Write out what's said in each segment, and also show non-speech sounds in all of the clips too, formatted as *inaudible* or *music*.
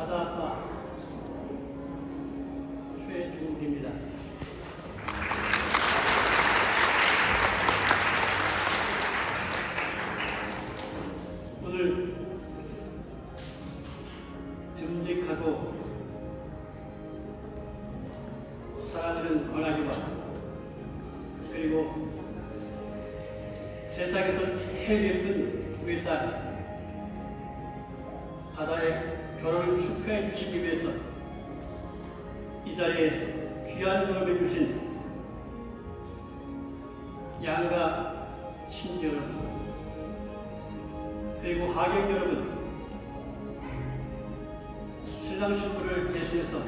바다 아빠 최중욱입니다. 오늘 듬직하고 살아가는 권하기와 그리고 세상에서 제일 예쁜 우리 딸 바다의 결혼을 축하해 주시기 위해서 이 자리에 귀한 걸음해 주신 양가 친지 여러분 그리고 하객 여러분 신랑 신부를 대신해서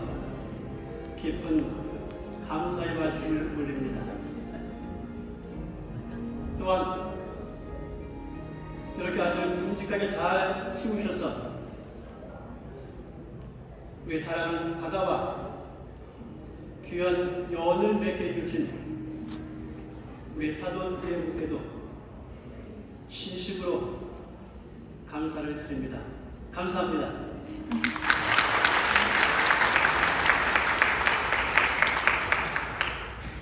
깊은 감사의 말씀을 올립니다. 또한 이렇게 아주 듬직하게 잘 키우셔서 우리 사랑하는 바다와 귀한 연을 맺게 해주신 우리 사돈 대국께도 진심으로 감사를 드립니다. 감사합니다.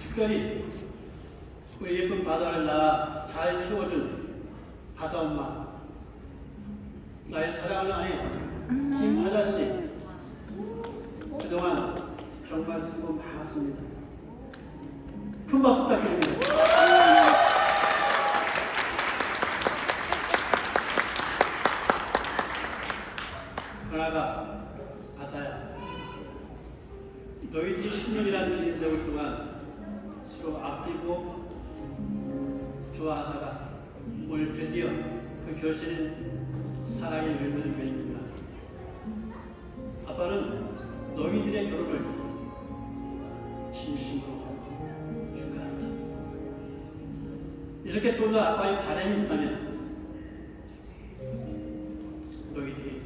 특별히 우리 예쁜 바다를 나잘 키워준 바다 엄마 나의 사랑하는 아내 김하자 씨 그동안 정말 수고 많았습니다. 큰 박수 부탁드립니다. 그러나 바다야 너희들이 10년이라는 긴 세월 동안 서로 아끼고 좋아하다가 오늘 드디어 그 결실인 사랑의 열매를 맺는구나. 아빠는 너희들의 결혼을 진심으로 축하한다. 이렇게 좋은 아빠의 바람이 있다면 너희들이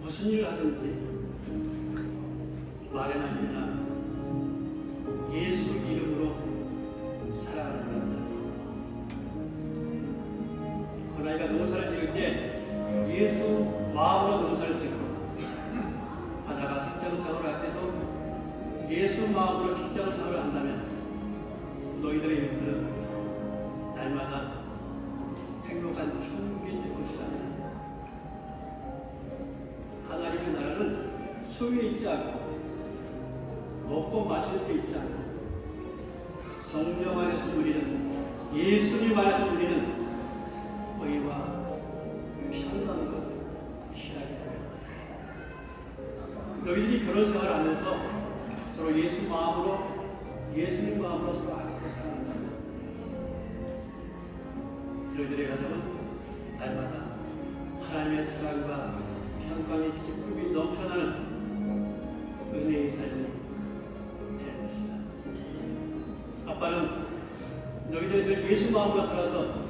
무슨 일을 하든지 말이나 일이나 예수 이름으로 살아가는 것 같다. 호나이가 농사를 지을 때 예수 마음으로 농사를 마음으로 직장생활을 한다면 너희들의 일들은 날마다 행복한 천국이 될 것이다. 하나님의 나라는 소유에 있지 않고 먹고 마실 때 있지 않고 성령 안에서 누리는 예수님 안에서 누리는 의와 평강과 희락이다. 너희들이 결혼 생활을 하면서 서로 예수 마음으로 예수님 마음으로 서로 아끼고 사랑한다면 너희들의 가정은 날마다 하나님의 사랑과 평강의 기쁨이 넘쳐나는 은혜의 삶이 될 것이다. 아빠는 너희들이 늘 예수 마음으로 살아서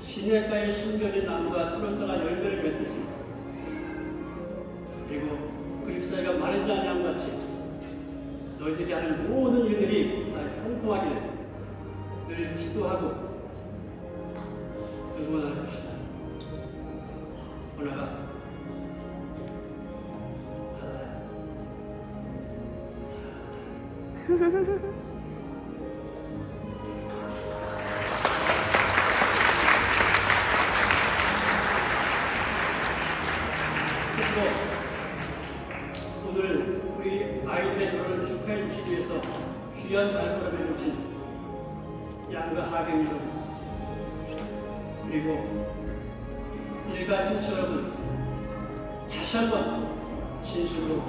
시냇가에 심겨진 나무가 철을 따라 열매를 맺듯이 그리고 너희들이 하는 모든 일들이 다 형통하기를 늘 기도하고 응원할 것이다. 올라가 *laughs* 바다야 사 아이들의 결혼을 축하해 주시기 위해서 귀한 발걸음해 주신 양가 하경님 그리고 일가 친척 여러분 다시 한번 진심으로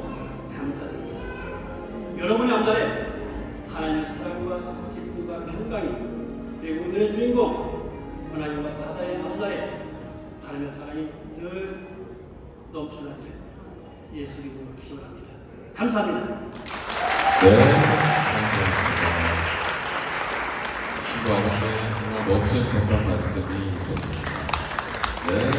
감사드립니다. 여러분의 앞날에 하나님의 사랑과 기쁨과 평강이 그리고 오늘의 주인공 하나님과 바다의 앞날에 하나님의 사랑이 늘 넘쳐나기를 예수 이름으로 기원합니다. 감사합니다. 네, 감사합니다. 신부 아버님의 정말 멋진 건강 말씀이 있었습니다. 네.